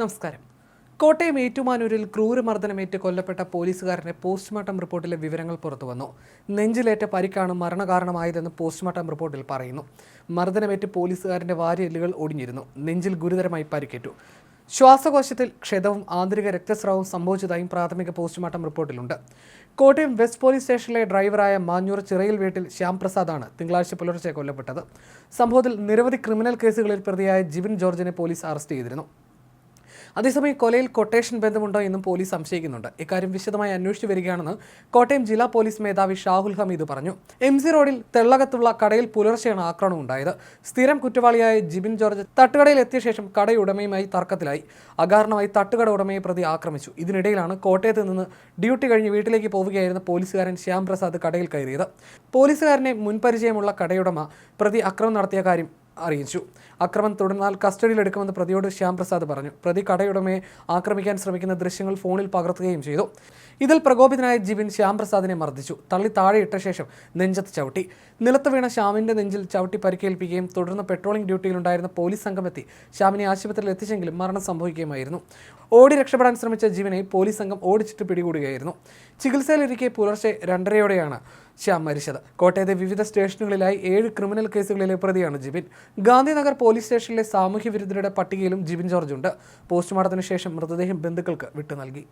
നമസ്കാരം. കോട്ടയം ഏറ്റുമാനൂരിൽ ക്രൂരമർദ്ദനമേറ്റ് കൊല്ലപ്പെട്ട പോലീസുകാരന്റെ പോസ്റ്റ്മോർട്ടം റിപ്പോർട്ടിലെ വിവരങ്ങൾ പുറത്തുവന്നു. നെഞ്ചിലേറ്റ പരിക്കാണ് മരണകാരണമായതെന്ന് പോസ്റ്റ്മോർട്ടം റിപ്പോർട്ടിൽ പറയുന്നു. മർദ്ദനമേറ്റ് പോലീസുകാരന്റെ വാരിയെല്ലുകൾ ഒടിഞ്ഞിരുന്നു. നെഞ്ചിൽ ഗുരുതരമായി പരിക്കേറ്റു. ശ്വാസകോശത്തിൽ ക്ഷതവും ആന്തരിക രക്തസ്രാവവും സംഭവിച്ചതായും പ്രാഥമിക പോസ്റ്റ്മോർട്ടം റിപ്പോർട്ടിലുണ്ട്. കോട്ടയം വെസ്റ്റ് പോലീസ് സ്റ്റേഷനിലെ ഡ്രൈവറായ മാഞ്ഞൂർ ചിറയിൽ വീട്ടിൽ ശ്യാംപ്രസാദാണ് തിങ്കളാഴ്ച പുലർച്ചെ കൊല്ലപ്പെട്ടത്. സംഭവത്തിൽ നിരവധി ക്രിമിനൽ കേസുകളിൽ പ്രതിയായ ജിബിൻ ജോർജിനെ പോലീസ് അറസ്റ്റ് ചെയ്തിരുന്നു. അതേസമയം കൊലയിൽ കൊട്ടേഷൻ ബന്ധമുണ്ടോ എന്നും പോലീസ് സംശയിക്കുന്നുണ്ട്. ഇക്കാര്യം വിശദമായി അന്വേഷിച്ചു വരികയാണെന്ന് കോട്ടയം ജില്ലാ പോലീസ് മേധാവി ഷാഹുൽ ഹമീദ് പറഞ്ഞു. എം സി റോഡിൽ തെള്ളകത്തുള്ള കടയിൽ പുലർച്ചെയാണ് ആക്രമണം ഉണ്ടായത്. സ്ഥിരം കുറ്റവാളിയായ ജിബിൻ ജോർജ് തട്ടുകടയിൽ എത്തിയ ശേഷം കടയുടമയുമായി തർക്കത്തിലായി. അകാരണമായി തട്ടുകട ഉടമയെ പ്രതി ആക്രമിച്ചു. ഇതിനിടയിലാണ് കോട്ടയത്ത് നിന്ന് ഡ്യൂട്ടി കഴിഞ്ഞ് വീട്ടിലേക്ക് പോവുകയായിരുന്ന പോലീസുകാരൻ ശ്യാം പ്രസാദ് കടയിൽ കയറിയത്. പോലീസുകാരനെ മുൻപരിചയമുള്ള കടയുടമ പ്രതി അക്രമം നടത്തിയ കാര്യം അറിയിച്ചു. അക്രമം തുടർന്നാൽ കസ്റ്റഡിയിലെടുക്കുമെന്ന് പ്രതിയോട് ശ്യാംപ്രസാദ് പറഞ്ഞു. പ്രതി കടയുടമയെ ആക്രമിക്കാൻ ശ്രമിക്കുന്ന ദൃശ്യങ്ങൾ ഫോണിൽ പകർത്തുകയും ചെയ്തു. ഇതിൽ പ്രകോപിതനായ ജിബിൻ ശ്യാംപ്രസാദിനെ മർദ്ദിച്ചു. തള്ളി താഴെയിട്ട ശേഷം നെഞ്ചത്ത് ചവിട്ടി. നിലത്ത് വീണ ശ്യാമിന്റെ നെഞ്ചിൽ ചവിട്ടി പരിക്കേൽപ്പിക്കുകയും തുടർന്ന് പെട്രോളിംഗ് ഡ്യൂട്ടിയിലുണ്ടായിരുന്ന പോലീസ് സംഘം എത്തി ശ്യാമിനെ ആശുപത്രിയിൽ എത്തിച്ചെങ്കിലും മരണം സംഭവിക്കുകയുമായിരുന്നു. ഓടി രക്ഷപ്പെടാൻ ശ്രമിച്ച ജീവനെ പോലീസ് സംഘം ഓടിച്ചിട്ട് പിടികൂടുകയായിരുന്നു. ചികിത്സയിലിരിക്കെ പുലർച്ചെ രണ്ടരയോടെയാണ് ശ്യാം മരിച്ചത്. കോട്ടയത്തെ വിവിധ സ്റ്റേഷനുകളിലായി ഏഴ് ക്രിമിനൽ കേസുകളിലെ പ്രതിയാണ് ജിബിൻ. ഗാന്ധിനഗർ പോലീസ് സ്റ്റേഷനിലെ സാമൂഹ്യ വിരുദ്ധരുടെ പട്ടികയിലും ജിബിൻ ജോർജ് ഉണ്ട്. പോസ്റ്റ്മോർട്ടത്തിന് ശേഷം മൃതദേഹം ബന്ധുക്കൾക്ക് വിട്ടു നൽകി.